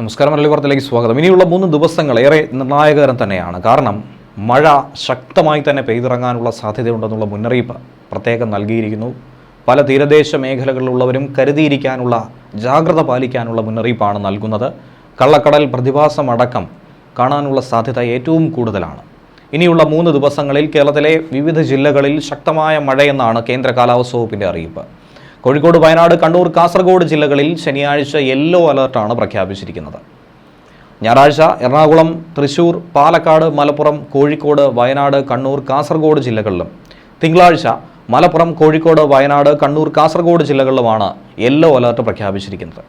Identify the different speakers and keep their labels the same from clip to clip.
Speaker 1: നമസ്കാരം മലയാളി വാർത്തയിലേക്ക് സ്വാഗതം. ഇനിയുള്ള മൂന്ന് ദിവസങ്ങൾ ഏറെ നിർണായകരം തന്നെയാണ്. കാരണം മഴ ശക്തമായി തന്നെ പെയ്തിറങ്ങാനുള്ള സാധ്യതയുണ്ടെന്നുള്ള മുന്നറിയിപ്പ് പ്രത്യേകം നൽകിയിരിക്കുന്നു. പല തീരദേശ മേഖലകളിലുള്ളവരും കരുതിയിരിക്കാനുള്ള ജാഗ്രത പാലിക്കാനുള്ള മുന്നറിയിപ്പാണ് നൽകുന്നത്. കള്ളക്കടൽ പ്രതിഭാസമടക്കം കാണാനുള്ള സാധ്യത ഏറ്റവും കൂടുതലാണ്. ഇനിയുള്ള മൂന്ന് ദിവസങ്ങളിൽ കേരളത്തിലെ വിവിധ ജില്ലകളിൽ ശക്തമായ മഴയെന്നാണ് കേന്ദ്ര കാലാവസ്ഥ വകുപ്പിന്റെ അറിയിപ്പ്. കോഴിക്കോട് വയനാട് കണ്ണൂർ കാസർഗോഡ് ജില്ലകളിൽ ശനിയാഴ്ച യെല്ലോ അലർട്ടാണ് പ്രഖ്യാപിച്ചിരിക്കുന്നത്. ഞായറാഴ്ച എറണാകുളം തൃശൂർ പാലക്കാട് മലപ്പുറം കോഴിക്കോട് വയനാട് കണ്ണൂർ കാസർഗോഡ് ജില്ലകളിലും തിങ്കളാഴ്ച മലപ്പുറം കോഴിക്കോട് വയനാട് കണ്ണൂർ കാസർഗോഡ് ജില്ലകളിലുമാണ് യെല്ലോ അലർട്ട് പ്രഖ്യാപിച്ചിരിക്കുന്നത്.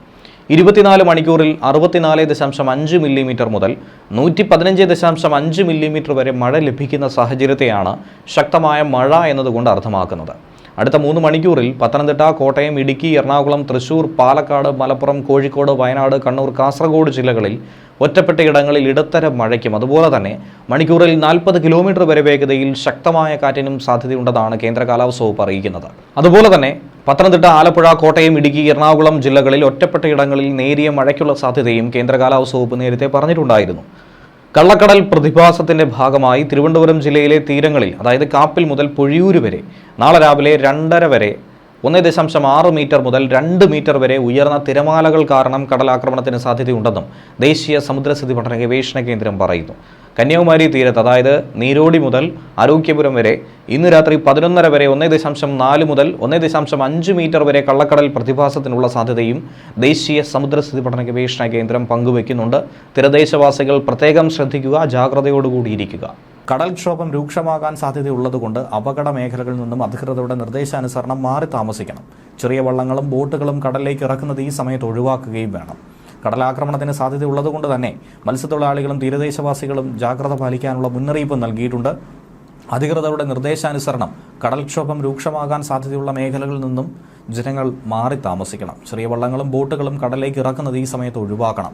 Speaker 1: ഇരുപത്തിനാല് മണിക്കൂറിൽ അറുപത്തിനാല് ദശാംശം അഞ്ച് മില്ലിമീറ്റർ മുതൽ നൂറ്റി പതിനഞ്ച് ദശാംശം അഞ്ച് മില്ലിമീറ്റർ വരെ മഴ ലഭിക്കുന്ന സാഹചര്യത്തെയാണ് ശക്തമായ മഴ എന്നതുകൊണ്ട് അർത്ഥമാക്കുന്നത്. അടുത്ത മൂന്ന് മണിക്കൂറിൽ പത്തനംതിട്ട കോട്ടയം ഇടുക്കി എറണാകുളം തൃശൂർ പാലക്കാട് മലപ്പുറം കോഴിക്കോട് വയനാട് കണ്ണൂർ കാസർഗോഡ് ജില്ലകളിൽ ഒറ്റപ്പെട്ട ഇടങ്ങളിൽ ഇടത്തരം മഴയ്ക്കും. അതുപോലെ തന്നെ മണിക്കൂറിൽ നാൽപ്പത് കിലോമീറ്റർ വരെ വേഗതയിൽ ശക്തമായ കാറ്റിനും സാധ്യതയുണ്ടെന്നാണ് കേന്ദ്ര കാലാവസ്ഥ വകുപ്പ് അറിയിക്കുന്നത്. അതുപോലെ തന്നെ പത്തനംതിട്ട ആലപ്പുഴ കോട്ടയം ഇടുക്കി എറണാകുളം ജില്ലകളിൽ ഒറ്റപ്പെട്ട ഇടങ്ങളിൽ നേരിയ മഴയ്ക്കുള്ള സാധ്യതയും കേന്ദ്ര കാലാവസ്ഥ വകുപ്പ് നേരത്തെ പറഞ്ഞിട്ടുണ്ടായിരുന്നു. കള്ളക്കടൽ പ്രതിഭാസത്തിന്റെ ഭാഗമായി തിരുവനന്തപുരം ജില്ലയിലെ തീരങ്ങളിൽ അതായത് കാപ്പിൽ മുതൽ പൊഴിയൂര് വരെ നാളെ രാവിലെ രണ്ടര വരെ ഒന്ന് ദശാംശം ആറ് മീറ്റർ മുതൽ രണ്ട് മീറ്റർ വരെ ഉയർന്ന തിരമാലകൾ കാരണം കടലാക്രമണത്തിന് സാധ്യതയുണ്ടെന്നും ദേശീയ സമുദ്രസ്ഥിതി പഠന ഗവേഷണ കേന്ദ്രം പറയുന്നു. കന്യാകുമാരി തീരത്ത് അതായത് നീരോടി മുതൽ ആരോഗ്യപുരം വരെ ഇന്ന് രാത്രി പതിനൊന്നര വരെ ഒന്നേ ദശാംശം നാല് മുതൽ ഒന്നേ ദശാംശം അഞ്ച് മീറ്റർ വരെ കള്ളക്കടൽ പ്രതിഭാസത്തിനുള്ള സാധ്യതയും ദേശീയ സമുദ്രസ്ഥിതി പഠന ഗവേഷണ കേന്ദ്രം പങ്കുവയ്ക്കുന്നുണ്ട്. തീരദേശവാസികൾ പ്രത്യേകം ശ്രദ്ധിക്കുക ജാഗ്രതയോടുകൂടിയിരിക്കുക. കടൽക്ഷോഭം രൂക്ഷമാകാൻ സാധ്യതയുള്ളതുകൊണ്ട് അപകട മേഖലകളിൽ നിന്നും അധികൃതരുടെ നിർദ്ദേശാനുസരണം മാറി താമസിക്കണം. ചെറിയ വള്ളങ്ങളും ബോട്ടുകളും കടലിലേക്ക് ഇറക്കുന്നത് ഈ സമയത്ത് ഒഴിവാക്കുകയും വേണം. കടലാക്രമണത്തിന് സാധ്യതയുള്ളതുകൊണ്ട് തന്നെ മത്സ്യത്തൊഴിലാളികളും തീരദേശവാസികളും ജാഗ്രത പാലിക്കാനുള്ള മുന്നറിയിപ്പ് നൽകിയിട്ടുണ്ട്. അധികൃതരുടെ നിർദ്ദേശാനുസരണം കടൽക്ഷോഭം രൂക്ഷമാകാൻ സാധ്യതയുള്ള മേഖലകളിൽ നിന്നും ജനങ്ങൾ മാറി താമസിക്കണം ചെറിയ വള്ളങ്ങളും ബോട്ടുകളും കടലേക്ക് ഇറക്കുന്നത് ഈ സമയത്ത് ഒഴിവാക്കണം.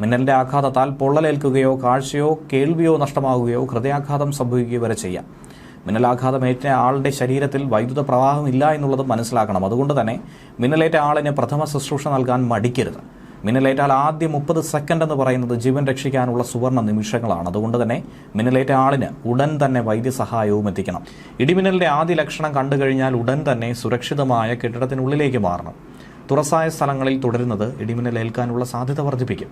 Speaker 1: മിന്നലിന്റെ ആഘാതത്താൽ പൊള്ളലേൽക്കുകയോ കാഴ്ചയോ കേൾവിയോ നഷ്ടമാവുകയോ ഹൃദയാഘാതം സംഭവിക്കുകയോ വരെ ചെയ്യാം. മിന്നലാഘാതമേറ്റ ആളുടെ ശരീരത്തിൽ വൈദ്യുത പ്രവാഹം ഇല്ല എന്നുള്ളത് മനസ്സിലാക്കണം. അതുകൊണ്ട് തന്നെ മിന്നലേറ്റ ആളിന് പ്രഥമ ശുശ്രൂഷ നൽകാൻ മടിക്കരുത്. മിന്നലേറ്റാൽ ആദ്യം മുപ്പത് സെക്കൻഡ് എന്ന് പറയുന്നത് ജീവൻ രക്ഷിക്കാനുള്ള സുവർണ നിമിഷങ്ങളാണ്. അതുകൊണ്ട് തന്നെ മിന്നലേറ്റ ആളിന് ഉടൻ തന്നെ വൈദ്യസഹായവും എത്തിക്കണം. ഇടിമിന്നലിന്റെ ആദ്യ ലക്ഷണം കണ്ടുകഴിഞ്ഞാൽ ഉടൻ തന്നെ സുരക്ഷിതമായ കെട്ടിടത്തിനുള്ളിലേക്ക് മാറണം. തുറസായ സ്ഥലങ്ങളിൽ തുടരുന്നത് ഇടിമിന്നലേൽക്കാനുള്ള സാധ്യത വർദ്ധിപ്പിക്കും.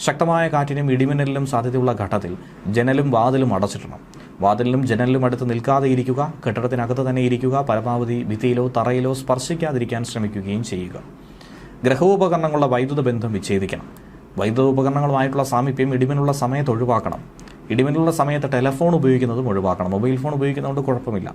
Speaker 1: ശക്തമായ കാറ്റിനും ഇടിമിന്നലിനും സാധ്യതയുള്ള ഘട്ടത്തിൽ ജനലും വാതിലും അടച്ചിടണം. വാതിലിലും ജനലിലും അടുത്ത് നിൽക്കാതെ ഇരിക്കുക കെട്ടിടത്തിനകത്ത് തന്നെ ഇരിക്കുക പരമാവധി ഭിത്തിയിലോ തറയിലോ സ്പർശിക്കാതിരിക്കാൻ ശ്രമിക്കുകയും ചെയ്യുക. ഗ്രഹോപകരണങ്ങളുടെ വൈദ്യുത ബന്ധം വിച്ഛേദിക്കണം. വൈദ്യുത ഉപകരണങ്ങളുമായിട്ടുള്ള സാമീപ്യം ഇടിമിനുള്ള സമയത്ത് ഒഴിവാക്കണം. ഇടിമിനുള്ള സമയത്ത് ടെലഫോൺ ഉപയോഗിക്കുന്നതും ഒഴിവാക്കണം. മൊബൈൽ ഫോൺ ഉപയോഗിക്കുന്നതുകൊണ്ട് കുഴപ്പമില്ല.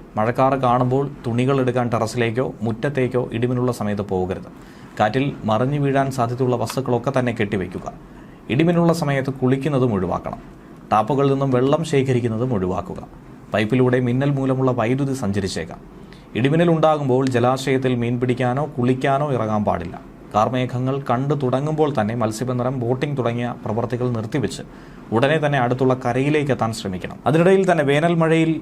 Speaker 1: മഴക്കാറ് കാണുമ്പോൾ തുണികൾ എടുക്കാൻ ടെറസിലേക്കോ മുറ്റത്തേക്കോ ഇടിമിനുള്ള സമയത്ത് പോകരുത്. കാറ്റിൽ മറിഞ്ഞു വീഴാൻ സാധ്യതയുള്ള വസ്തുക്കളൊക്കെ തന്നെ കെട്ടിവെക്കുക ഇടിമിനുള്ള സമയത്ത് കുളിക്കുന്നതും ഒഴിവാക്കണം. ടാപ്പുകളിൽ നിന്നും വെള്ളം ശേഖരിക്കുന്നതും ഒഴിവാക്കുക. പൈപ്പിലൂടെ മിന്നൽ മൂലമുള്ള വൈദ്യുതി സഞ്ചരിച്ചേക്കാം. ഇടിമിന്നൽ ഉണ്ടാകുമ്പോൾ ജലാശയത്തിൽ മീൻ പിടിക്കാനോ കുളിക്കാനോ ഇറങ്ങാൻ പാടില്ല. കാർമേഘങ്ങൾ കണ്ടു തുടങ്ങുമ്പോൾ തന്നെ മത്സ്യബന്ധനം ബോട്ടിംഗ് തുടങ്ങിയ പ്രവർത്തികൾ നിർത്തിവെച്ച് ഉടനെ തന്നെ അടുത്തുള്ള കരയിലേക്ക് എത്താൻ ശ്രമിക്കണം. അതിനിടയിൽ തന്നെ വേനൽ മഴയിൽ